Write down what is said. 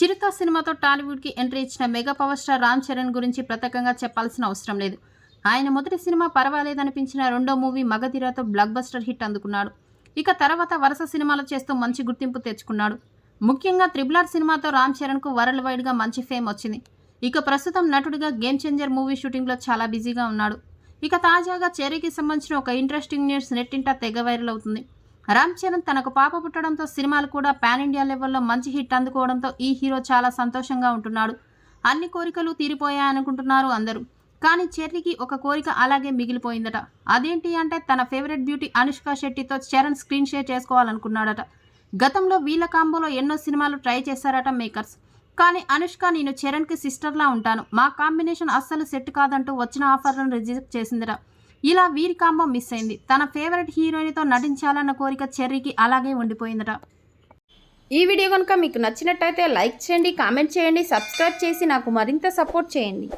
చిరుత సినిమాతో టాలీవుడ్కి ఎంట్రీ ఇచ్చిన mega power star Ram Charan గురించి ప్రత్యేకంగా చెప్పాల్సిన అవసరం లేదు. ఆయన మొదటి సినిమా పర్వాలేదనిపించిన రెండో మూవీ మగధీరాతో బ్లాక్ బస్టర్ హిట్ అందుకున్నాడు. ఇక తర్వాత వరుస సినిమాలు చేస్తూ మంచి గుర్తింపు తెచ్చుకున్నాడు. ముఖ్యంగా త్రిబుల్ సినిమాతో రామ్ చరణ్కు వరల్డ్ వైడ్గా మంచి ఫేమ్ వచ్చింది. ఇక ప్రస్తుతం నటుడిగా గేమ్ చేంజర్ మూవీ షూటింగ్లో చాలా బిజీగా ఉన్నాడు. ఇక తాజాగా చెరీకి సంబంధించిన ఒక ఇంట్రెస్టింగ్ న్యూస్ నెట్టింట తెగ వైరల్ అవుతుంది. రామ్ చరణ్ తనకు పాప పుట్టడంతో సినిమాలు కూడా పాన్ ఇండియా లెవెల్లో మంచి హిట్ అందుకోవడంతో ఈ హీరో చాలా సంతోషంగా ఉంటున్నాడు. అన్ని కోరికలు తీరిపోయాయనుకుంటున్నారు అందరూ. కానీ చెర్రీకి ఒక కోరిక అలాగే మిగిలిపోయిందట. అదేంటి అంటే తన ఫేవరెట్ బ్యూటీ అనుష్క శెట్టితో చరణ్ స్క్రీన్ షేర్ చేసుకోవాలనుకున్నాడట. గతంలో వీళ్ళ కాంబోలో ఎన్నో సినిమాలు ట్రై చేశారట మేకర్స్. కానీ అనుష్క నేను చరణ్కి సిస్టర్లా ఉంటాను. మా కాంబినేషన్ అస్సలు సెట్ కాదంటూ వచ్చిన ఆఫర్లను రిజెక్ట్ చేసిందట. ఇలా వీరి కాంబో మిస్ అయింది. తన ఫేవరెట్ హీరోయిన్తో నటించాలన్న కోరిక చెర్రీకి అలాగే ఉండిపోయిందట. ఈ వీడియో కనుక మీకు నచ్చినట్టయితే లైక్ చేయండి కామెంట్ చేయండి సబ్స్క్రైబ్ చేసి నాకు మరింత సపోర్ట్ చేయండి.